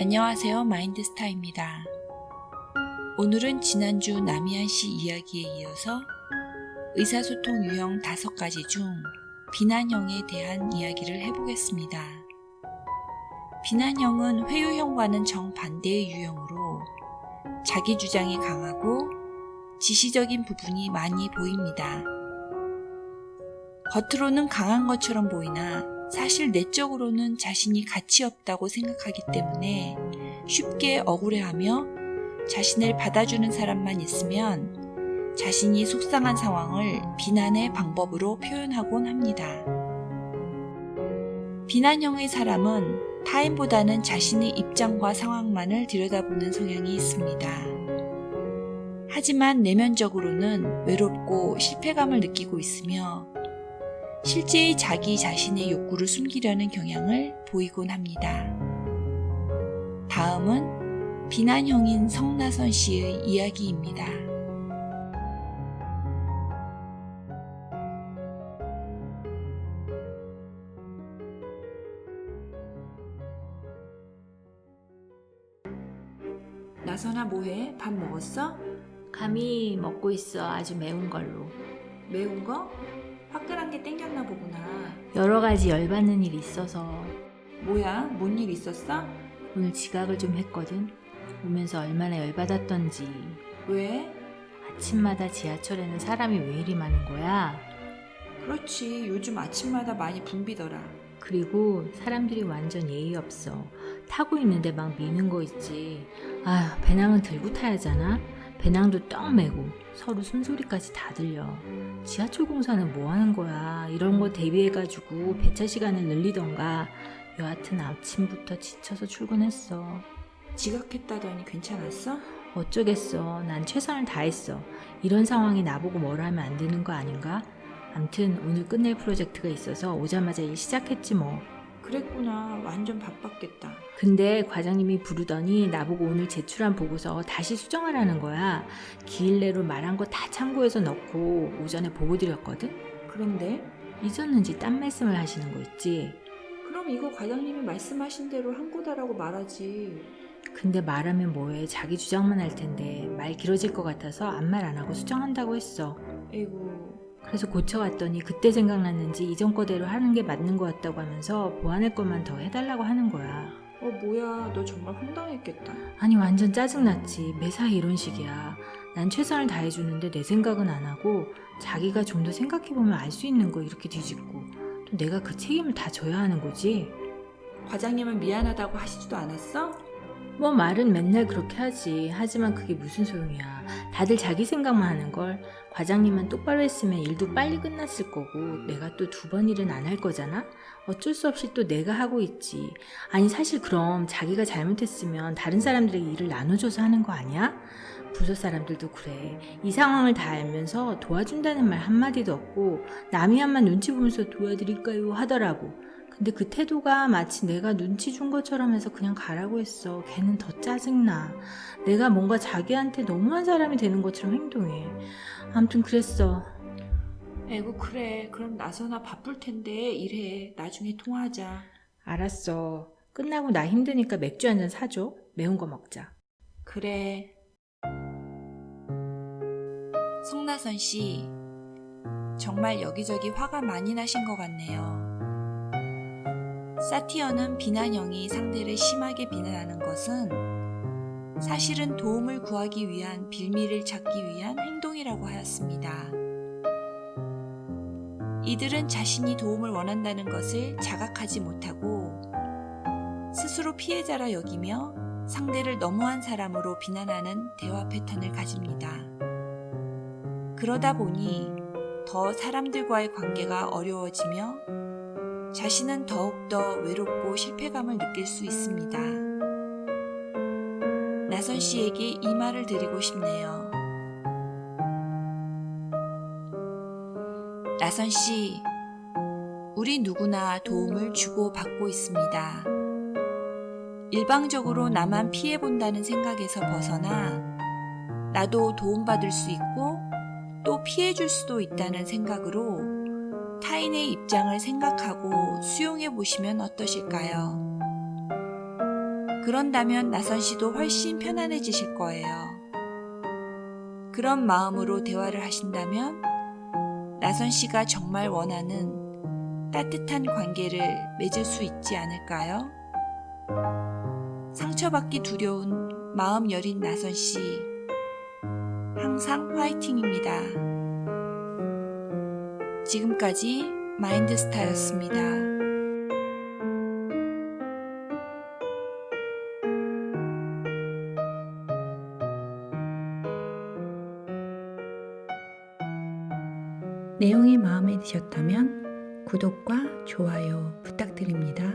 안녕하세요. 마인드스타입니다. 오늘은 지난주 남이한 씨 이야기에 이어서 의사소통 유형 다섯 가지 중 비난형에 대한 이야기를 해보겠습니다. 비난형은 회유형과는 정반대의 유형으로 자기 주장이 강하고 지시적인 부분이 많이 보입니다. 겉으로는 강한 것처럼 보이나 사실 내적으로는 자신이 가치 없다고 생각하기 때문에 쉽게 억울해하며 자신을 받아주는 사람만 있으면 자신이 속상한 상황을 비난의 방법으로 표현하곤 합니다. 비난형의 사람은 타인보다는 자신의 입장과 상황만을 들여다보는 성향이 있습니다. 하지만 내면적으로는 외롭고 실패감을 느끼고 있으며 실제의 자기 자신의 욕구를 숨기려는 경향을 보이곤 합니다. 다음은 비난형인 성나선 씨의 이야기입니다. 나선아 뭐해? 밥 먹었어? 감히 먹고 있어 아주 매운 걸로 매운 거? 화끈한 게 땡겼나 보구나. 여러 가지 열받는 일이 있어서 뭐야? 뭔 일 있었어? 오늘 지각을 좀 했거든 오면서 얼마나 열받았던지 왜? 아침마다 지하철에는 사람이 왜 이리 많은 거야 그렇지. 요즘 아침마다 많이 붐비더라. 그리고 사람들이 완전 예의 없어 타고 있는데 막 미는 거 있지 아휴 배낭은 들고 타야잖아 배낭도 떡 메고 서로 숨소리까지 다 들려. 지하철 공사는 뭐 하는 거야? 이런 거 대비해가지고 배차 시간을 늘리던가. 여하튼 아침부터 지쳐서 출근했어. 지각했다더니 괜찮았어? 어쩌겠어. 난 최선을 다했어. 이런 상황에 나보고 뭘 하면 안 되는 거 아닌가? 암튼 오늘 끝낼 프로젝트가 있어서 오자마자 일 시작했지 뭐 그랬구나. 완전 바빴겠다. 근데 과장님이 부르더니 나보고 오늘 제출한 보고서 다시 수정하라는 거야. 기일 내로 말한 거 다 참고해서 넣고 오전에 보고 드렸거든? 그런데? 잊었는지 딴 말씀을 하시는 거 있지? 그럼 이거 과장님이 말씀하신 대로 한 거다라고 말하지. 근데 말하면 뭐해. 자기 주장만 할 텐데 말 길어질 것 같아서 아무 말 안 하고 수정한다고 했어. 에이구. 그래서 고쳐왔더니 그때 생각났는지 이전 거대로 하는 게 맞는 거 같다고 하면서 보완할 것만 더 해달라고 하는 거야. 어, 뭐야. 너 정말 황당했겠다. 아니 완전 짜증났지 매사에 이런 식이야 난 최선을 다해주는데 내 생각은 안 하고 자기가 좀 더 생각해보면 알 수 있는 거 이렇게 뒤집고 또 내가 그 책임을 다 져야 하는 거지 과장님은 미안하다고 하시지도 않았어? 뭐 말은 맨날 그렇게 하지 하지만 그게 무슨 소용이야 다들 자기 생각만 하는 걸 과장님은 똑바로 했으면 일도 빨리 끝났을 거고 내가 또 두 번 일은 안 할 거잖아 어쩔 수 없이 또 내가 하고 있지 아니 사실 그럼 자기가 잘못했으면 다른 사람들에게 일을 나눠줘서 하는 거 아니야? 부서 사람들도 그래. 이 상황을 다 알면서 도와준다는 말 한마디도 없고 남이 한만 눈치 보면서 도와드릴까요 하더라고. 근데 그 태도가 마치 내가 눈치 준 것처럼 해서 그냥 가라고 했어. 걔는 더 짜증나. 내가 뭔가 자기한테 너무한 사람이 되는 것처럼 행동해. 아무튼 그랬어. 에이구, 그래. 그럼 나서나 바쁠 텐데 일해. 나중에 통화하자. 알았어. 끝나고 나 힘드니까 맥주 한 잔 사줘. 매운 거 먹자. 그래. 송나선 씨, 정말 여기저기 화가 많이 나신 것 같네요. 사티어는 비난형이 상대를 심하게 비난하는 것은 사실은 도움을 구하기 위한 빌미를 찾기 위한 행동이라고 하였습니다. 이들은 자신이 도움을 원한다는 것을 자각하지 못하고 스스로 피해자라 여기며 상대를 너무한 사람으로 비난하는 대화 패턴을 가집니다. 그러다 보니 더 사람들과의 관계가 어려워지며 자신은 더욱더 외롭고 실패감을 느낄 수 있습니다. 나선 씨에게 이 말을 드리고 싶네요. 나선 씨, 우리 누구나 도움을 주고 받고 있습니다. 일방적으로 나만 피해본다는 생각에서 벗어나 나도 도움받을 수 있고 또 피해줄 수도 있다는 생각으로 타인의 입장을 생각하고 수용해 보시면 어떠실까요? 그런다면 나선 씨도 훨씬 편안해지실 거예요. 그런 마음으로 대화를 하신다면 나선 씨가 정말 원하는 따뜻한 관계를 맺을 수 있지 않을까요? 상처받기 두려운 마음 여린 나선 씨. 항상 화이팅입니다. 지금까지 마인드스타였습니다. 내용이 마음에 드셨다면 구독과 좋아요 부탁드립니다.